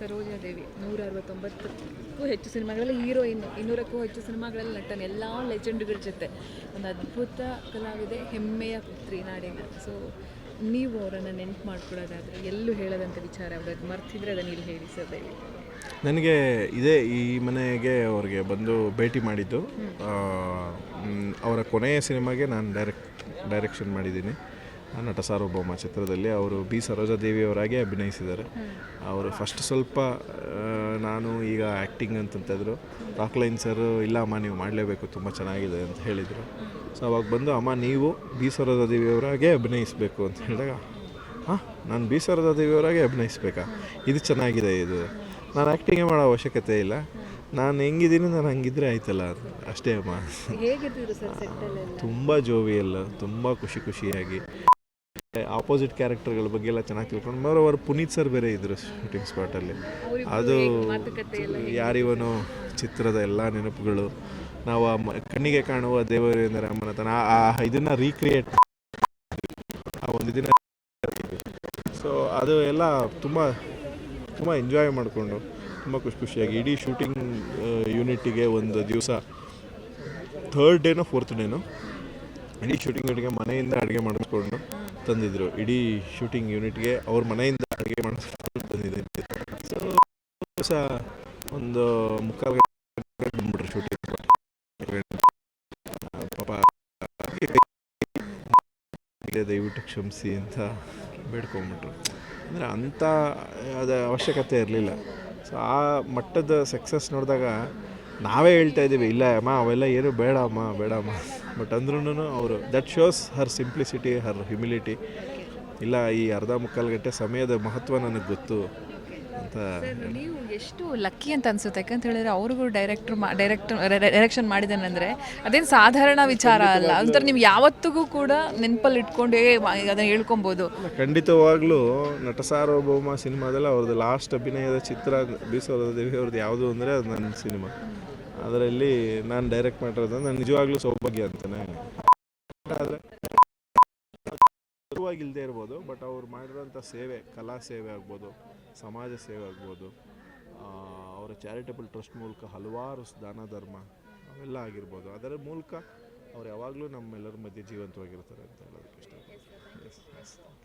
ಸರೋಜಾದೇವಿ ನೂರ ಅರವತ್ತೊಂಬತ್ತಕ್ಕೂ ಹೆಚ್ಚು ಸಿನಿಮಾಗಳಲ್ಲಿ ಹೀರೋಯಿನ್ ಇನ್ನೂರಕ್ಕೂ ಹೆಚ್ಚು ಸಿನಿಮಾಗಳಲ್ಲಿ ನಟನೆ ಎಲ್ಲ ಲೆಜೆಂಡ್ಗಳ ಜೊತೆ. ಒಂದು ಅದ್ಭುತ ಕಲಾವಿದೆ ಹೆಮ್ಮೆಯ ಪುತ್ರಿ ನಾಡಿನ. ಸೊ ನೀವು ಅವರನ್ನು ನೆನ್ಪು ಮಾಡ್ಕೊಳ್ಳೋದಾದರೆ ಎಲ್ಲೂ ಹೇಳದಂಥ ವಿಚಾರ ಅವ್ರದ್ದು ಮರ್ತಿದ್ರೆ ಅದನ್ನು ಇಲ್ಲಿ ಹೇಳಿ ಸರ್ ದೇವಿ ನನಗೆ ಇದೇ ಈ ಮನೆಗೆ ಅವ್ರಿಗೆ ಬಂದು ಭೇಟಿ ಮಾಡಿದ್ದು. ಅವರ ಕೊನೆಯ ಸಿನಿಮಾಗೆ ನಾನು ಡೈರೆಕ್ಟ್ ಡೈರೆಕ್ಷನ್ ಮಾಡಿದ್ದೀನಿ. ನಟ ಸಾರ್ವಭೌಮ ಚಿತ್ರದಲ್ಲಿ ಅವರು ಬಿ ಸರೋಜಾದೇವಿಯವರಾಗಿ ಅಭಿನಯಿಸಿದ್ದಾರೆ. ಅವರು ಫಸ್ಟ್ ಸ್ವಲ್ಪ ನಾನು ಈಗ ಆ್ಯಕ್ಟಿಂಗ್ ಅಂತಂತಿದ್ರು ರಾಕ್ಲೈನ್ ಸರ್ ಇಲ್ಲ ಅಮ್ಮ ನೀವು ಮಾಡಲೇಬೇಕು ತುಂಬ ಚೆನ್ನಾಗಿದೆ ಅಂತ ಹೇಳಿದರು. ಸೊ ಅವಾಗ ಬಂದು ಅಮ್ಮ ನೀವು ಬಿ ಸರೋಜಾದೇವಿಯವರಾಗೆ ಅಭಿನಯಿಸಬೇಕು ಅಂತ ಹೇಳಿದಾಗ ಹಾಂ ನಾನು ಬಿ ಸರೋಜಾದೇವಿಯವರಾಗೆ ಅಭಿನಯಿಸ್ಬೇಕಾ? ಇದು ಚೆನ್ನಾಗಿದೆ ಇದು. ನಾನು ಆ್ಯಕ್ಟಿಂಗೇ ಮಾಡೋ ಅವಶ್ಯಕತೆ ಇಲ್ಲ. ನಾನು ಹೆಂಗಿದ್ದೀನಿ ನಾನು ಹಂಗಿದ್ರೆ ಆಯ್ತಲ್ಲ ಅಷ್ಟೇ ಅಮ್ಮ. ತುಂಬ ಜೋವಿಯಲ್ ತುಂಬ ಖುಷಿ ಖುಷಿಯಾಗಿ. ಆಪೋಸಿಟ್ ಕ್ಯಾರೆಕ್ಟರ್ಗಳ ಬಗ್ಗೆ ಎಲ್ಲ ಚೆನ್ನಾಗಿ ತಿಳ್ಕೊಂಡು ಮೋರ್ ಅವರು ಪುನೀತ್ ಸರ್ ಬೇರೆ ಇದ್ದರು ಶೂಟಿಂಗ್ ಸ್ಪಾಟಲ್ಲಿ ಅದು ಯಾರಿವನು ಚಿತ್ರದ ಎಲ್ಲ ನೆನಪುಗಳು ನಾವು ಆ ಕಣ್ಣಿಗೆ ಕಾಣುವ ದೇವರು ಎಂದರೆ ಅಮ್ಮನ ತನ ಆ ಇದನ್ನ ಇದನ್ನು ರೀಕ್ರಿಯೇಟ್ ಆ ಒಂದು ದಿನ ಸೊ ಅದು ಎಲ್ಲ ತುಂಬ ತುಂಬ ಎಂಜಾಯ್ ಮಾಡಿಕೊಂಡು ತುಂಬ ಖುಷಿ ಖುಷಿಯಾಗಿ ಇಡೀ ಶೂಟಿಂಗ್ ಯೂನಿಟಿಗೆ ಒಂದು ದಿವಸ ಥರ್ಡ್ ಡೇನೋ ಫೋರ್ತ್ ಡೇನೋ ಇಡೀ ಶೂಟಿಂಗ್ ಯೂನಿಟ್ಗೆ ಮನೆಯಿಂದ ಅಡುಗೆ ಮಾಡಿಸ್ಕೊಂಡು ತಂದಿದ್ರು. ಇಡೀ ಶೂಟಿಂಗ್ ಯೂನಿಟ್ಗೆ ಅವ್ರ ಮನೆಯಿಂದ ಅಡುಗೆ ಮಾಡಿಸ್ಕೊಂಡು ಬಂದಿದೆ ಸೊ ದಿವಸ ಒಂದು ಗಂಟೆ ಬಂದ್ಬಿಟ್ರು ಶೂಟಿಂಗ್ ಪಾಪ ದಯವಿಟ್ಟು ಕ್ಷಮಿಸಿ ಅಂತ ಬೇಡ್ಕೊಂಬಿಟ್ರು. ಅಂದರೆ ಅಂಥ, ಅದು ಅವಶ್ಯಕತೆ ಇರಲಿಲ್ಲ. ಸೊ ಆ ಮಟ್ಟದ ಸಕ್ಸಸ್ ನೋಡಿದಾಗ ನಾವೇ ಹೇಳ್ತಾ ಇದ್ದೀವಿ ಇಲ್ಲ ಅಮ್ಮ ಅವೆಲ್ಲ ಏನು ಬೇಡ ಅಮ್ಮ ಬೇಡ ಅಮ್ಮ ಬಟ್ ಅಂದ್ರೂ ಅವರು that shows her simplicity her humility ಇಲ್ಲ ಈ ಅರ್ಧ ಮುಕ್ಕಾಲು ಗಂಟೆ ಸಮಯದ ಮಹತ್ವ ನನಗೆ ಗೊತ್ತು ಅಂತ ನೀವು ಎಷ್ಟು ಲಕ್ಕಿ ಅಂತ ಅನ್ಸುತ್ತೆ. ಯಾಕಂತ ಹೇಳಿದ್ರೆ ಅವ್ರಿಗೂ ಡೈರೆಕ್ಟರ್ ಡೈರೆಕ್ಟರ್ ಡೈರೆಕ್ಷನ್ ಮಾಡಿದಾನಂದ್ರೆ ಅದೇನು ಸಾಧಾರಣ ವಿಚಾರ ಅಲ್ಲ. ಅಂತಾರೆ ನೀವು ಯಾವತ್ತಿಗೂ ಕೂಡ ನೆನಪಲ್ಲಿ ಇಟ್ಕೊಂಡು ಅದನ್ನ ಹೇಳ್ಕೊಬೋದು. ಖಂಡಿತವಾಗ್ಲೂ ನಟ ಸಾರ್ವಭೌಮ ಸಿನಿಮಾದಲ್ಲಿ ಅವ್ರದ್ದು ಲಾಸ್ಟ್ ಅಭಿನಯದ ಚಿತ್ರ ಬೀಸೋದ ದೇವಿ ಅವ್ರದ್ದು ಯಾವುದು ಅಂದರೆ ಅದು ನನ್ನ ಸಿನಿಮಾ. ಅದರಲ್ಲಿ ನಾನು ಡೈರೆಕ್ಟ್ ಮಾಡಿರೋದು ನಾನು ನಿಜವಾಗ್ಲೂ ಸೌಭಾಗ್ಯ ಅಂತಾನೆ ಆದರೆ ಇಲ್ಲದೆ ಇರ್ಬೋದು ಬಟ್ ಅವ್ರು ಮಾಡಿರೋಂಥ ಸೇವೆ, ಕಲಾ ಸೇವೆ ಆಗ್ಬೋದು, ಸಮಾಜ ಸೇವೆ ಆಗ್ಬೋದು ಅವರ ಚಾರಿಟಬಲ್ ಟ್ರಸ್ಟ್ ಮೂಲಕ ಹಲವಾರು ದಾನ, ಧರ್ಮ ಅವೆಲ್ಲ ಆಗಿರ್ಬೋದು. ಅದರ ಮೂಲಕ ಅವ್ರು ಯಾವಾಗಲೂ ನಮ್ಮೆಲ್ಲರ ಮಧ್ಯೆ ಜೀವಂತವಾಗಿರ್ತಾರೆ ಅಂತ ಹೇಳೋದಕ್ಕೆ ಎಸ್